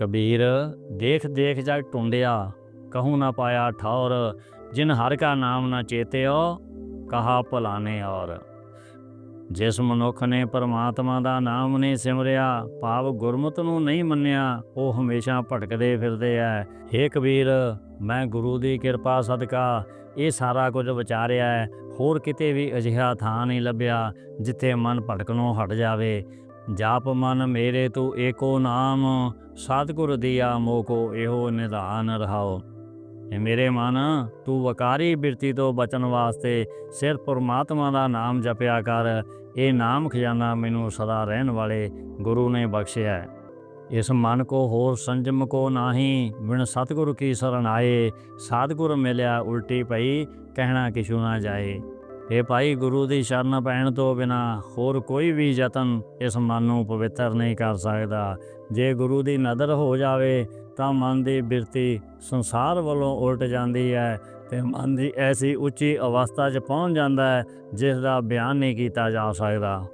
ਕਬੀਰ, ਦੇਖ ਦੇਖ ਜਗ ਟੁੰਡਿਆ, ਕਹੂ ਨਾ ਪਾਇਆ ਠੌਰ, ਜਿਨ ਹਰ ਕਾ ਨਾਮ ਨਾ ਚੇਤਿਓ, ਕਹਾ ਭੁਲਾਨੇ ਔਰ। ਜਿਸ ਮਨੁੱਖ ਨੇ ਪਰਮਾਤਮਾ ਦਾ ਨਾਮ ਨਹੀਂ ਸਿਮਰਿਆ, ਭਾਵ ਗੁਰਮਤ ਨੂੰ ਨਹੀਂ ਮੰਨਿਆ, ਉਹ ਹਮੇਸ਼ਾ ਭਟਕਦੇ ਫਿਰਦੇ ਐ। ਹੇ ਕਬੀਰ, ਮੈਂ ਗੁਰੂ ਦੀ ਕਿਰਪਾ ਸਦਕਾ, ਇਹ ਸਾਰਾ ਕੁਝ ਵਿਚਾਰਿਆ ਹੈ ਹੋਰ ਕਿਤੇ ਵੀ ਅਜਿਹਾ ਥਾਂ ਨਹੀਂ ਲੱਭਿਆ, ਜਿੱਥੇ ਮਨ ਭਟਕਣੋਂ ਹਟ ਜਾਵੇ। ਜਾਪ ਮਨ ਮੇਰੇ ਤੂੰ ਏਕੋ ਨਾਮ, ਸਤਿਗੁਰ ਦੀਆ ਮੋਕੋ ਇਹੋ ਨਿਧਾਨ ਰਹਾਓ। ਇਹ ਮੇਰੇ ਮਨ, ਤੂੰ ਵਕਾਰੀ ਬਿਰਤੀ ਤੋਂ ਬਚਣ ਵਾਸਤੇ ਸਿਰ ਪਰਮਾਤਮਾ ਦਾ ਨਾਮ ਜਪਿਆ ਕਰ। ਇਹ ਨਾਮ ਖਜ਼ਾਨਾ ਮੈਨੂੰ ਸਦਾ ਰਹਿਣ ਵਾਲੇ ਗੁਰੂ ਨੇ ਬਖਸ਼ਿਆ ਹੈ। ਇਸ ਮਨ ਕੋ ਹੋਰ ਸੰਜਮ ਕੋ ਨਾਹੀ, ਬਿਨ ਸਤਿਗੁਰ ਕੀ ਸਰਣ ਆਏ। ਸਤਿਗੁਰ ਮਿਲਿਆ ਉਲਟੀ ਪਈ, ਕਹਿਣਾ ਕਿਛੂ ਨਾ ਜਾਏ। ਇਹ ਭਾਈ, ਗੁਰੂ ਦੀ ਸ਼ਰਨ ਪੈਣ ਤੋਂ ਬਿਨਾ ਹੋਰ ਕੋਈ ਵੀ ਯਤਨ ਇਸ ਮਨ ਨੂੰ ਪਵਿੱਤਰ ਨਹੀਂ ਕਰ ਸਕਦਾ। ਜੇ ਗੁਰੂ ਦੀ ਨਦਰ ਹੋ ਜਾਵੇ, ਤਾਂ ਮਨ ਦੀ ਬਿਰਤੀ ਸੰਸਾਰ ਵੱਲੋਂ ਉਲਟ ਜਾਂਦੀ ਹੈ ਤੇ ਮਨ ਦੀ ਐਸੀ ਉੱਚੀ ਅਵਸਥਾ 'ਚ ਪਹੁੰਚ ਜਾਂਦਾ ਹੈ, ਜਿਸ ਦਾ ਬਿਆਨ ਨਹੀਂ ਕੀਤਾ ਜਾ ਸਕਦਾ।